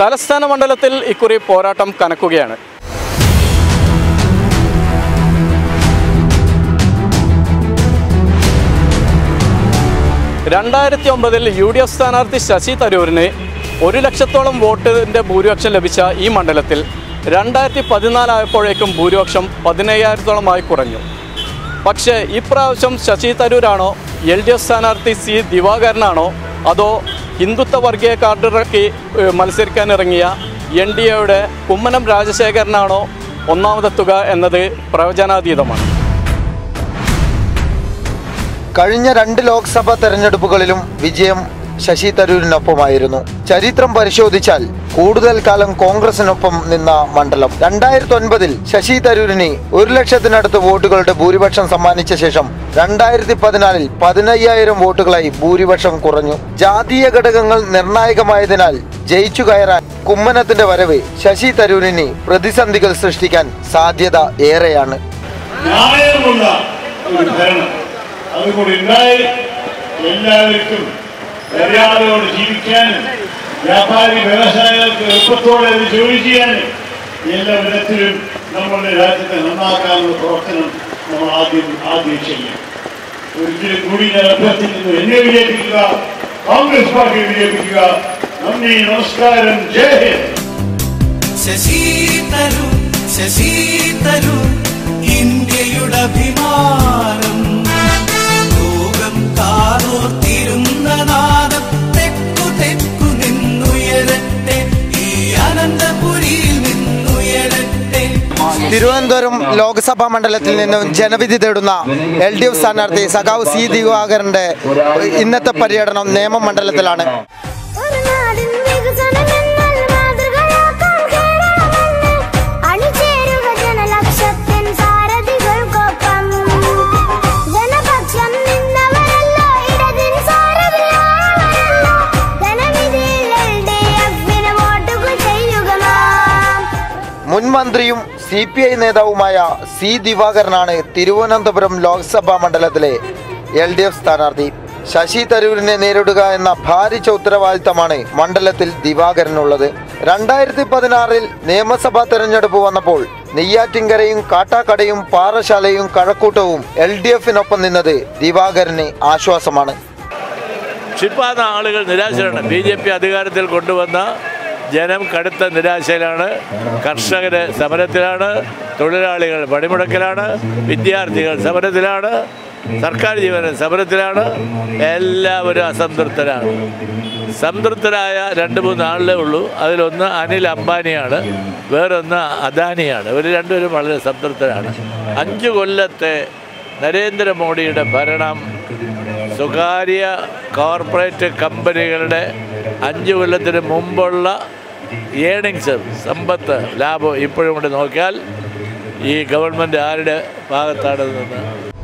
തലസ്ഥാന മണ്ഡലത്തിൽ ഇക്കുറി പോരാട്ടം കനക്കുകയാണ്. രണ്ടായിരത്തി ഒമ്പതിൽ യു ഡി എഫ് സ്ഥാനാർത്ഥി ശശി തരൂരിന് ഒരു ലക്ഷത്തോളം വോട്ടിന്റെ ഭൂരിപക്ഷം ലഭിച്ച ഈ മണ്ഡലത്തിൽ രണ്ടായിരത്തി പതിനാലായപ്പോഴേക്കും ഭൂരിപക്ഷം പതിനയ്യായിരത്തോളമായി കുറഞ്ഞു. പക്ഷേ ഇപ്രാവശ്യം ശശി തരൂരാണോ എൽ ഡി എഫ് സ്ഥാനാർത്ഥി സി ദിവാകരനാണോ അതോ ഹിന്ദുത്വ വർഗീയ കാർഡിറക്കി മത്സരിക്കാനിറങ്ങിയ എൻ ഡി എയുടെ കുമ്മനം രാജശേഖരനാണോ ഒന്നാമതെത്തുക എന്നത് പ്രവചനാതീതമാണ്. കഴിഞ്ഞ രണ്ട് ലോക്സഭാ തെരഞ്ഞെടുപ്പുകളിലും വിജയം ശശി തരൂരിനൊപ്പമായിരുന്നു. ചരിത്രം പരിശോധിച്ചാൽ കൂടുതൽ കാലം കോൺഗ്രസിനൊപ്പം നിന്ന മണ്ഡലം. രണ്ടായിരത്തി ഒൻപതിൽ ശശി തരൂരിന് ഒരു ലക്ഷത്തിനടുത്ത് വോട്ടുകളുടെ ഭൂരിപക്ഷം സമ്മാനിച്ച ശേഷം രണ്ടായിരത്തി പതിനാലിൽ പതിനയ്യായിരം വോട്ടുകളായി ഭൂരിപക്ഷം കുറഞ്ഞു. ജാതീയ ഘടകങ്ങൾ നിർണായകമായതിനാൽ ജയിച്ചു കയറാൻ കുമ്മനത്തിന്റെ വരവ് ശശി തരൂരിന് പ്രതിസന്ധികൾ സൃഷ്ടിക്കാൻ സാധ്യത ഏറെയാണ്. എല്ലാവർക്കും മര്യാദയോടെ ജീവിക്കാനും വ്യാപാരി വ്യവസായികൾക്ക് എളുപ്പത്തോടെ അത് ജോലി ചെയ്യാനും എല്ലാ വിധത്തിലും നമ്മളുടെ രാജ്യത്തെ നന്നാക്കാനുള്ള പ്രവർത്തനം നമ്മൾ ആദ്യം ആദ്യം ചെയ്യും ഒരിക്കലും കൂടി ഞാൻ അഭ്യർത്ഥിക്കുന്നു. എന്നെ വിജയിപ്പിക്കുക കോൺഗ്രസ് പാർട്ടിയെ വിജയിപ്പിക്കുക. നന്ദി നമസ്കാരം ജയ ഹിന്ദ്. ശശി തരൂ ശശി തരൂ ഇന്ത്യയുടെ അഭിമാനം തിരുവനന്തപുരം ലോക്സഭാ മണ്ഡലത്തിൽ നിന്നും ജനവിധി തേടുന്ന എൽ ഡി എഫ് സ്ഥാനാർത്ഥി സഖാവ് സി ദിവാകരന്റെ ഇന്നത്തെ പര്യടനം നേമം മണ്ഡലത്തിലാണ് ഒരു നാടിൻ വികസനമെന്നാൽ മാതൃകയാക്കാൻ കേരളമെന്ന് അണിചേരുക ജനലക്ഷത്തിൻ സാരഥികൾക്കൊപ്പം ജനപക്ഷം നിന്നവരല്ലോ ഇടതിൻ സാരഥിയായവരല്ലോ ജനവിധിയിൽ എൽ ഡി എഫിന് വോട്ടുകൾ മുൻ മന്ത്രിയും സി പി ഐ നേതാവുമായ സി ദിവാകരനാണ് തിരുവനന്തപുരം ലോക്സഭാ മണ്ഡലത്തിലെ എൽ ഡി എഫ് സ്ഥാനാർത്ഥി. ശശി തരൂരിനെ നേരിടുക എന്ന ഭാരിച്ച ഉത്തരവാദിത്തമാണ് മണ്ഡലത്തിൽ ദിവാകരനുള്ളത്. രണ്ടായിരത്തി പതിനാറിൽ നിയമസഭാ തെരഞ്ഞെടുപ്പ് വന്നപ്പോൾ നെയ്യാറ്റിൻകരയും കാട്ടാക്കടയും പാറശാലയും കഴക്കൂട്ടവും എൽ ഡി എഫിനൊപ്പം നിന്നത് ദിവാകരന് ആശ്വാസമാണ്. ക്ഷിപ്പാന്ന ആളുകൾ നിരാശരാണ്. ബി ജെ പി അധികാരത്തിൽ കൊണ്ടുവന്ന ജനം കടുത്ത നിരാശയിലാണ്. കർഷകർ സമരത്തിലാണ്. തൊഴിലാളികൾ പണിമുടക്കിലാണ്. വിദ്യാർത്ഥികൾ സമരത്തിലാണ്. സർക്കാർ ജീവന സമരത്തിലാണ്. എല്ലാവരും അസംതൃപ്തരാണ്. സംതൃപ്തരായ രണ്ട് മൂന്ന് ആളുകളെ ഉള്ളൂ. അതിലൊന്ന് അനിൽ അംബാനിയാണ്. വേറൊന്ന് അദാനിയാണ്. ഇവർ രണ്ടുപേരും വളരെ സംതൃപ്തരാണ്. അഞ്ച് കൊല്ലത്തെ നരേന്ദ്രമോദിയുടെ ഭരണം സ്വകാര്യ കോർപ്പറേറ്റ് കമ്പനികളുടെ അഞ്ച് കൊല്ലത്തിന് മുമ്പുള്ള ഏണിങ്സ് സമ്പത്ത് ലാഭം ഇപ്പോഴും കൊണ്ട് നോക്കിയാൽ ഈ ഗവൺമെന്റ് ആരുടെ ഭാഗത്താണ് നിന്ന്